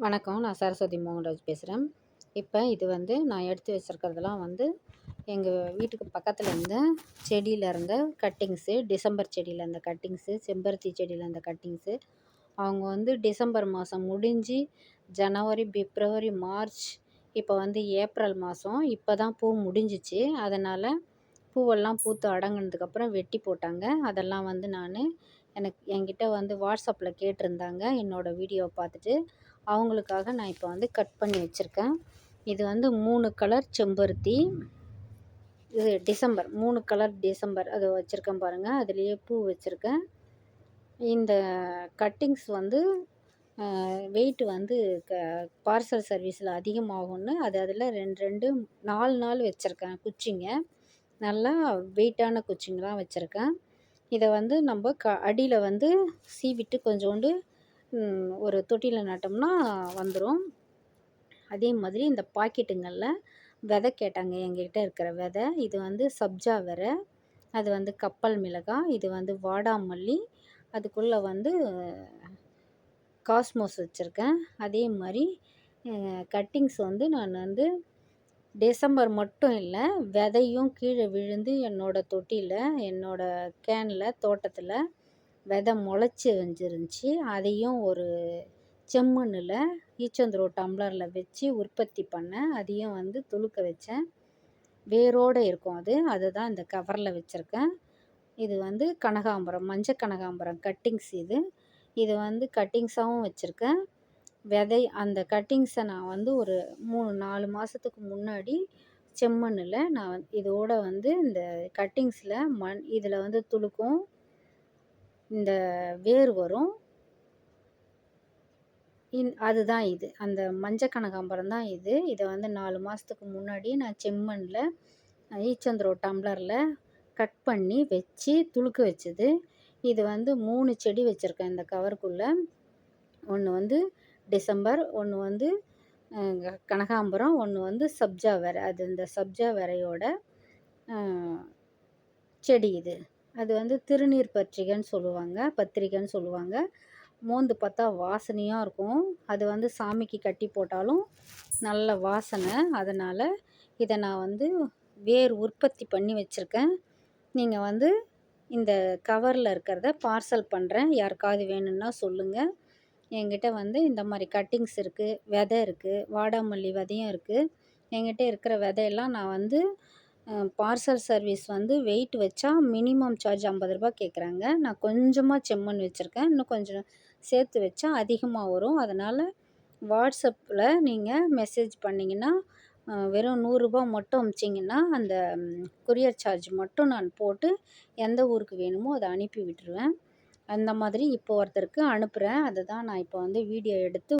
வணக்கம். நான் சரஸ்வதி மோகன்ராஜ் பேசுகிறேன் இப்போ இது வந்து நான் எடுத்து வச்சுருக்கிறதுலாம் வந்து எங்கள் வீட்டுக்கு பக்கத்தில் இருந்த செடியில் இருந்த கட்டிங்ஸு டிசம்பர் செடியில் இருந்த கட்டிங்ஸு செம்பருத்தி செடியில் இருந்த கட்டிங்ஸு அவங்க வந்து டிசம்பர் மாதம் முடிஞ்சு ஜனவரி பிப்ரவரி மார்ச் இப்போ வந்து ஏப்ரல் மாதம் இப்போ தான் பூ முடிஞ்சிச்சு. அதனால் பூவெல்லாம் பூத்து அடங்கினதுக்கப்புறம் வெட்டி போட்டாங்க. அதெல்லாம் வந்து நான் எனக்கு என்கிட்ட வந்து வாட்ஸ்அப்பில் கேட்டிருந்தாங்க. என்னோடய வீடியோ பார்த்துட்டு அவங்களுக்காக நான் இப்போ வந்து கட் பண்ணி வச்சுருக்கேன். இது வந்து மூணு கலர் செம்பருத்தி. இது டிசம்பர் மூணு கலர் டிசம்பர். அதை வச்சுருக்கேன் பாருங்கள் அதுலேயே பூ வச்சுருக்கேன். இந்த கட்டிங்ஸ் வந்து வெயிட் வந்து க பார்சல் சர்வீஸில் அதிகமாகும்னு அது அதில் ரெண்டு ரெண்டு நாலு நாள் வச்சுருக்கேன் குச்சிங்க. நல்லா வெயிட்டான குச்சிங்கெலாம் வச்சுருக்கேன். இதை வந்து நம்ம க அடியில் வந்து சீவிட்டு கொஞ்சோண்டு ஒரு தொட்டியில் நட்டோம்னா வந்துடும் அதே மாதிரி இந்த பாக்கெட்டுங்களில் விதை கேட்டாங்க எங்ககிட்ட இருக்கிற விதை. இது வந்து சப்ஜா விதை. அது வந்து கப்பல் மிளகாய். இது வந்து வாடாமல்லி. அதுக்குள்ளே வந்து காஸ்மோஸ் வச்சுருக்கேன். அதே மாதிரி கட்டிங்ஸ் வந்து நான் வந்து டிசம்பர் மட்டும் இல்லை விதையும் கீழே விழுந்து என்னோடய தொட்டியில் என்னோடய கேனில் தோட்டத்தில் விதை முளைச்சி வந்துருந்துச்சி. அதையும் ஒரு செம்மண்ணில் ஈச்சந்தூர் டம்ளரில் வச்சு உற்பத்தி பண்ணேன் அதையும் வந்து துளுக்க வச்சேன். வேரோடு இருக்கும் அது. அதுதான் இந்த கவரில் வச்சுருக்கேன். இது வந்து கனகாம்பரம் மஞ்சள் கனகாம்பரம் கட்டிங்ஸ் இது. இது வந்து கட்டிங்ஸாகவும் வச்சுருக்கேன். விதை அந்த கட்டிங்ஸை நான் வந்து ஒரு மூணு நாலு மாதத்துக்கு முன்னாடி செம்மண்ணில் நான் இதோட வந்து இந்த கட்டிங்ஸில் மண் இதில் வந்து துளுக்கும் இந்த வேர் வரும். இந் அதுதான் இது. அந்த மஞ்சள் கனகாம்பரம் தான் இது. இதை வந்து நாலு மாதத்துக்கு முன்னாடி நான் செம்மண்ணில் ஈச்சந்திரோ டம்ளரில் கட் பண்ணி வச்சு துளுக்க வச்சது. இது வந்து மூணு செடி வச்சுருக்கேன் இந்த கவருக்குள்ளே. ஒன்று வந்து டிசம்பர் ஒன்று வந்து கனகாம்பரம் ஒன்று வந்து சப்ஜா வெரை அது இந்த சப்ஜா வெரையோட செடி இது. அது வந்து திருநீர் பத்திரிகைன்னு சொல்லுவாங்க பத்திரிக்கைன்னு சொல்லுவாங்க. மோந்து பார்த்தா வாசனையாக இருக்கும். அது வந்து சாமிக்கு கட்டி போட்டாலும் நல்ல வாசனை. அதனால் இதை நான் வந்து வேர் உற்பத்தி பண்ணி வச்சுருக்கேன். நீங்கள் வந்து இந்த கவரில் இருக்கிறத பார்சல் பண்ணுறேன் யாருக்காவது வேணும்னா சொல்லுங்கள் என்கிட்ட வந்து இந்த மாதிரி கட்டிங்ஸ் இருக்குது விதை இருக்குது வாடாமல்லி விதையும் இருக்குது என்கிட்ட இருக்கிற விதையெல்லாம் நான் வந்து பார்சல் சர்வீஸ் வந்து வெயிட் வச்சா மினிமம் சார்ஜ் ஐம்பது ரூபா கேட்குறாங்க நான் கொஞ்சமாக செம்மண் வச்சுருக்கேன். இன்னும் கொஞ்சம் சேர்த்து வச்சா அதிகமாக வரும். அதனால் வாட்ஸ்அப்பில் நீங்கள் மெசேஜ் பண்ணிங்கன்னா வெறும் நூறுரூபா மட்டும் அமுச்சிங்கன்னா அந்த கொரியர் சார்ஜ் மட்டும் நான் போட்டு எந்த ஊருக்கு வேணுமோ அதை அனுப்பி விட்டுருவேன். அந்த மாதிரி இப்போ ஒருத்தருக்கு அனுப்புகிறேன் அதை தான் நான் இப்போ வந்து வீடியோ எடுத்து